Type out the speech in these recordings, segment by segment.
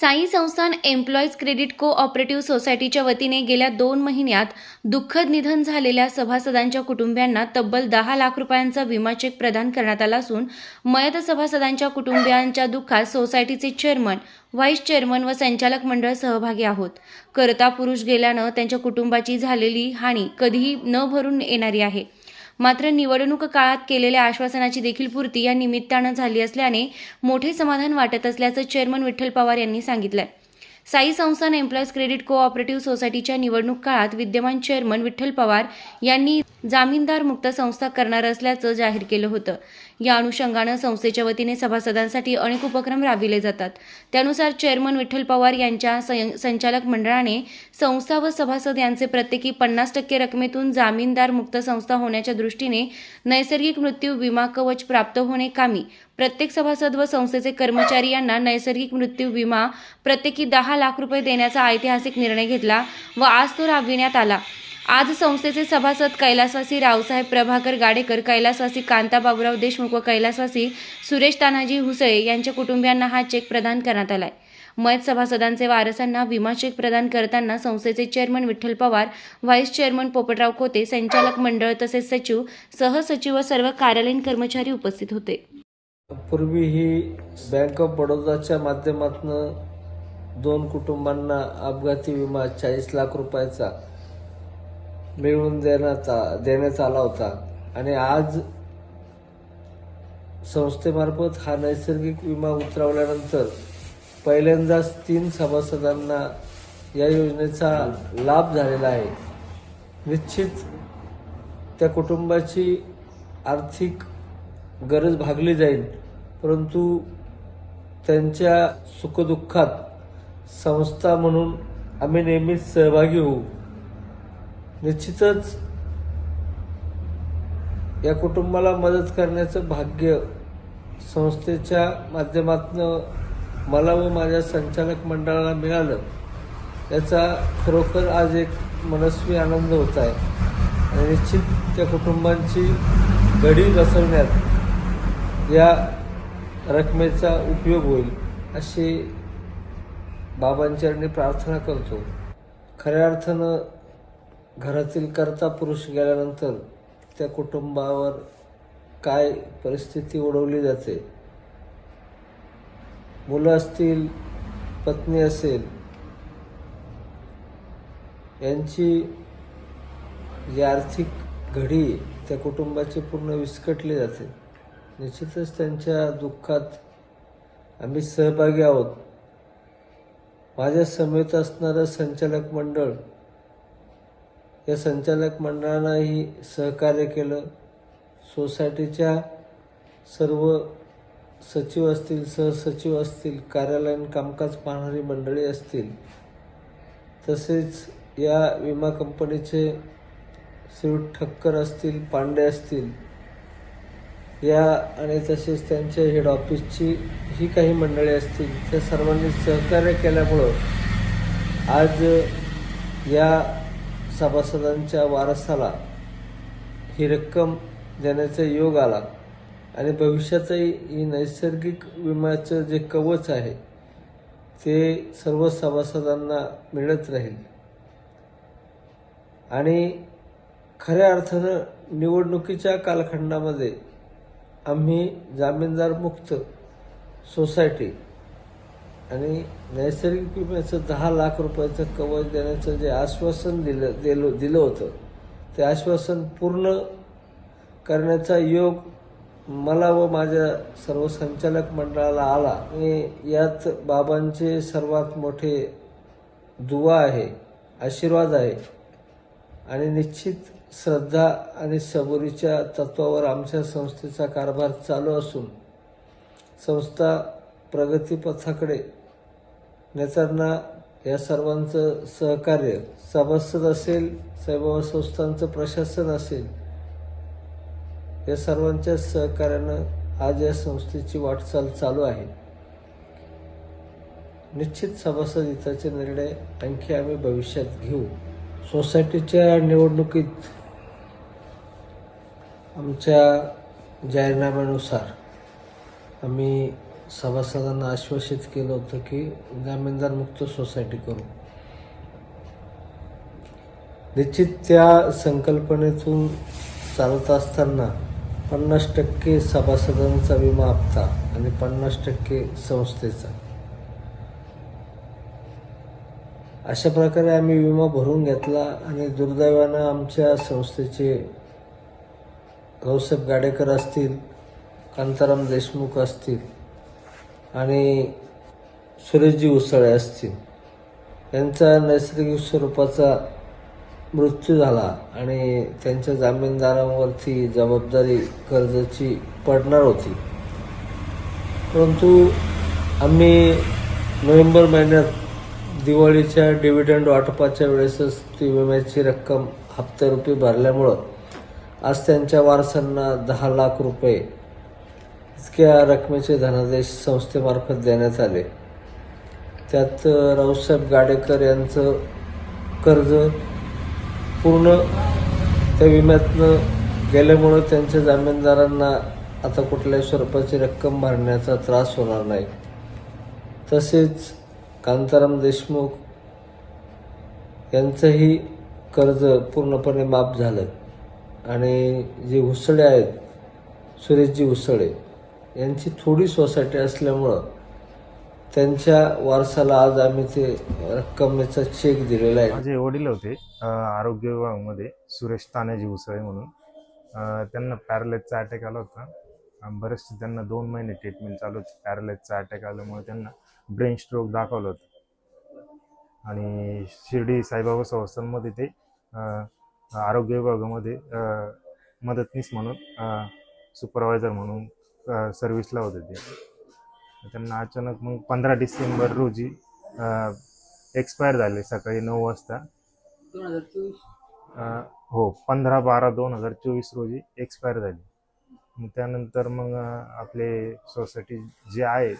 साई संस्थान employees credit को operative सोसायटीच्या वतीने गेल्या दोन महिन्यात दुःखद निधन झालेल्या सभासदांच्या कुटुंबियांना तब्बल दहा लाख रुपयांचा विमा चेक प्रदान करण्यात आला असून मयत सभासदांच्या कुटुंबियांच्या दुःखात सोसायटीचे चेअरमन व्हाईस चेअरमन व संचालक मंडळ सहभागी आहोत. करता पुरुष गेल्यानं त्यांच्या कुटुंबाची झालेली हानी कधीही न भरून येणारी आहे. मात्र निवडणूक काळात केलेल्या आश्वासनाची देखील पूर्ती या निमित्तानं झाली असल्याने मोठे समाधान वाटत असल्याचं चेअरमन विठ्ठल पवार यांनी सांगितलं साई संस्थान एम्प्लॉईज क्रेडिट कोऑपरेटिव्ह सोसायटीच्या निवडणूक काळात विद्यमान चेअरमन विठ्ठल पवार यांनी जामीनदार मुक्त संस्था करणार असल्याचं जाहीर केलं होतं. या अनुषंगानं संस्थेच्या वतीने सभासदांसाठी अनेक उपक्रम राबविले जातात. त्यानुसार चेअरमन विठ्ठल पवार यांच्या संचालक मंडळाने संस्था व सभासद यांचे प्रत्येकी पन्नास टक्के रकमेतून जामीनदार मुक्त संस्था होण्याच्या दृष्टीने नैसर्गिक मृत्यू विमा कवच प्राप्त होणे कामी प्रत्येक सभासद व संस्थेचे कर्मचारी यांना नैसर्गिक मृत्यू विमा प्रत्येकी दहा लाख रुपये देण्याचा ऐतिहासिक निर्णय घेतला व आज तो राबविण्यात आला. आज संस्थेचे सभासद कैलासवासी रावसाहेब प्रभाकर गाडेकर कैलासवासी कांता बाबुराव देशमुख व कैलासवासी सुरेश तानाजी हुसळे यांच्या कुटुंबियांना हा चेक प्रदान करण्यात आलाय. मयत सभासदांचे वारसांना विमा चेक प्रदान करताना संस्थेचे chairman Vitthal Pawar vice chairman Popatrao Khote संचालक मंडळ तसेच सचिव सहसचिव व सर्व कार्यालयीन कर्मचारी उपस्थित होते. पूर्वी ही बँक ऑफ बडोदाच्या माध्यमातून दोन कुटुंबांना अपघाती विमा चाळीस लाख रुपयाचा मिळवून देण्यात देण्यात आला होता. आणि आज संस्थेमार्फत हा नैसर्गिक विमा उतरवल्यानंतर पहिल्यांदाच तीन सभासदांना या योजनेचा लाभ झालेला आहे. निश्चित त्या कुटुंबाची आर्थिक गरज भागली जाईल. परंतु त्यांच्या सुखदुःखात संस्था म्हणून आम्ही नेहमीच सहभागी होऊ. निश्चितच या कुटुंबाला मदत करण्याचं भाग्य संस्थेच्या माध्यमातून मला व माझ्या संचालक मंडळाला मिळालं. याचा खरोखर आज एक मनस्वी आनंद होत आहे. आणि निश्चित त्या कुटुंबांची घडी बसवण्यात या रकमेचा उपयोग होईल अशी बाबांचरणी प्रार्थना करतो. खऱ्या अर्थानं घरातील कर्ता पुरुष गेल्यानंतर त्या कुटुंबावर काय परिस्थिती ओढवली जाते? मुलं असतील पत्नी असेल यांची जी आर्थिक घडी त्या कुटुंबाची पूर्ण विस्कटली जाते. निश्चितच त्यांच्या दुःखात आम्ही सहभागी आहोत. माझ्या समेत असणारं संचालक मंडळ या संचालक मंडळानंही सहकार्य केलं. सोसायटीच्या सर्व सचिव असतील सहसचिव असतील कार्यालयीन कामकाज पाहणारी मंडळी असतील तसेच या विमा कंपनीचे श्री ठक्कर असतील पांडे असतील या आणि तसेच त्यांच्या हेड ऑफिसची ही काही मंडळी असतील त्या सर्वांनी सहकार्य केल्यामुळं आज या सभासदांच्या वारसाला ही रक्कम देण्याचा योग आला. आणि भविष्यातही ही नैसर्गिक विम्याचं जे कवच आहे ते सर्व सभासदांना मिळत राहील. आणि खऱ्या अर्थानं निवडणुकीच्या कालखंडामध्ये आम्ही जामीनदार मुक्त सोसायटी आणि नैसर्गिक विम्याचं दहा लाख रुपयाचं कवच देण्याचं जे आश्वासन दिलं दिलं दिलं होतं ते आश्वासन पूर्ण करण्याचा योग मला व माझ्या सर्व संचालक मंडळाला आला. आणि यात बाबांचे सर्वात मोठे दुवा आहे आशीर्वाद आहे. आणि निश्चित श्रद्धा आणि सबुरीच्या तत्वावर आमच्या संस्थेचा कारभार चालू असून संस्था प्रगतीपथाकडे नेताना या सर्वांचं सहकार्य सभासद असेल सेवा संस्थांचं प्रशासन असेल या सर्वांच्या सहकार्यानं आज या संस्थेची वाटचाल चालू आहे. निश्चित सभासद हिताचे निर्णय आणखी आम्ही भविष्यात घेऊ. सोसायटीच्या निवडणुकीत आमच्या जाहीरनाम्यानुसार आम्ही सभासदांना आश्वासित केलं होतं की जामीनदारमुक्त सोसायटी करू. निश्चित त्या संकल्पनेतून चालत असताना पन्नास टक्के सभासदांचा विमा हप्ता आणि पन्नास टक्के संस्थेचा. अशा प्रकारे आम्ही विमा भरून घेतला आणि दुर्दैवानं आमच्या संस्थेचे कौसेब गाडेकर असतील कांताराम देशमुख असतील आणि सुरेशजी उसळे असतील यांचा नैसर्गिक स्वरूपाचा मृत्यू झाला आणि त्यांच्या जामीनदारांवरती जबाबदारी कर्जाची पडणार होती. परंतु आम्ही नोव्हेंबर महिन्यात दिवाळीच्या डिव्हिडंड वाटपाच्या वेळेसच ती विम्याची रक्कम हप्त्यारूपी भरल्यामुळं आज त्यांच्या वारसांना दहा लाख रुपये इतक्या रकमेचे धनादेश संस्थेमार्फत देण्यात आले. त्यात रावसाहेब गाडेकर यांचं कर्ज पूर्ण त्या विम्यातनं गेल्यामुळं त्यांच्या जामीनदारांना आता कुठल्याही स्वरूपाची रक्कम भरण्याचा त्रास होणार नाही. तसेच कांताराम देशमुख यांचंही कर्ज पूर्णपणे माफ झालं. आणि जे उसळे आहेत सुरेशजी उसळे यांची थोडी सोसायटी असल्यामुळं त्यांच्या वारसाला आज आम्ही ते रक्कमेचा चेक दिलेला आहे. माझे वडील होते आरोग्य विभागामध्ये सुरेश तानाजी उसळे म्हणून. त्यांना पॅरालाइजचा अटॅक आला होता. बरेचसे त्यांना दोन महिने ट्रीटमेंट चालू होती. पॅरालाइजचा अटॅक आल्यामुळे त्यांना ब्रेन स्ट्रोक दाखवलं होतं. आणि शिर्डी साईबाबा संस्थांमध्ये ते आरोग्य विभागामध्ये मदतनीस म्हणून सुपरवायझर म्हणून सर्व्हिसला होते ते. त्यांना अचानक मग पंधरा डिसेंबर रोजी एक्सपायर झाले सकाळी नऊ वाजता. हो पंधरा बारा दोन हजार चोवीस रोजी एक्सपायर झाले. त्यानंतर मग आपले सोसायटी जे आहे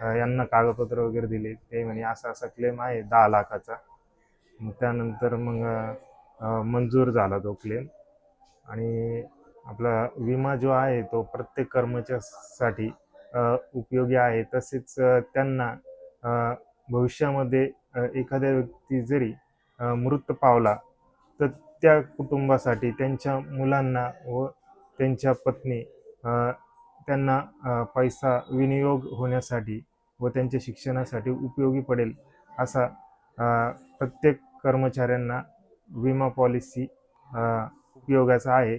यांना कागदपत्र वगैरे दिले. ते म्हणे असा असा क्लेम आहे दहा लाखाचा. मग त्यानंतर मग मंजूर झाला तो क्लेम आणि आपला विमा जो आहे तो प्रत्येक कर्मचाऱ्यासाठी उपयोगी आहे. तसेच त्यांना भविष्यामध्ये एखाद्या व्यक्ती जरी मृत पावला तर त्या कुटुंबासाठी त्यांच्या मुलांना व त्यांच्या पत्नी त्यांना पैसा विनियोग होण्यासाठी व त्यांच्या शिक्षणासाठी उपयोगी पडेल असा प्रत्येक कर्मचाऱ्यांना विमा पॉलिसी उपयोगाचा आहे.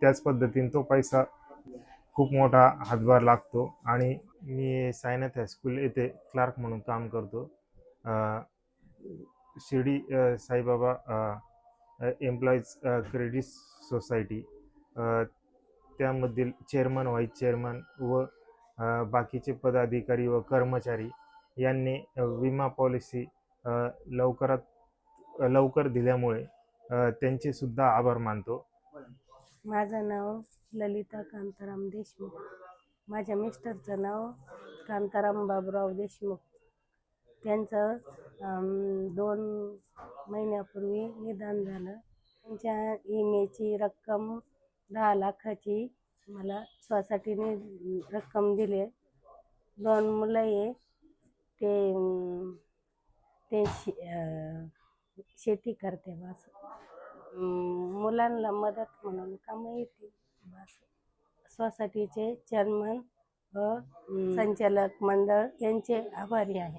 त्याच पद्धतीने तो पैसा खूप मोठा हातभार लागतो आणि मी सायनाथ हायस्कूल येथे क्लार्क म्हणून काम करतो. Shirdi Saibaba employees credit society त्यामधील चेअरमन व्हाईस चेअरमन व बाकीचे पदाधिकारी व कर्मचारी यांनी विमा पॉलिसी लवकरात लवकर दिल्यामुळे त्यांचे सुद्धा आभार मानतो. माझं नाव ललिता कांताराम देशमुख. माझ्या मिस्टरचं नाव कांताराम बाबुराव देशमुख. त्यांचं दोन महिन्यापूर्वी निदान झालं. त्यांच्या ईमेची रक्कम दहा लाखाची मला सोसायटीने रक्कम दिली दोन मुलं आहे. ते ते शे शेती करते बस. मुलांना मदत म्हणून कामं येते बस. सोसायटीचे चेअरमन व संचालक मंडळ यांचे आभारी आहे.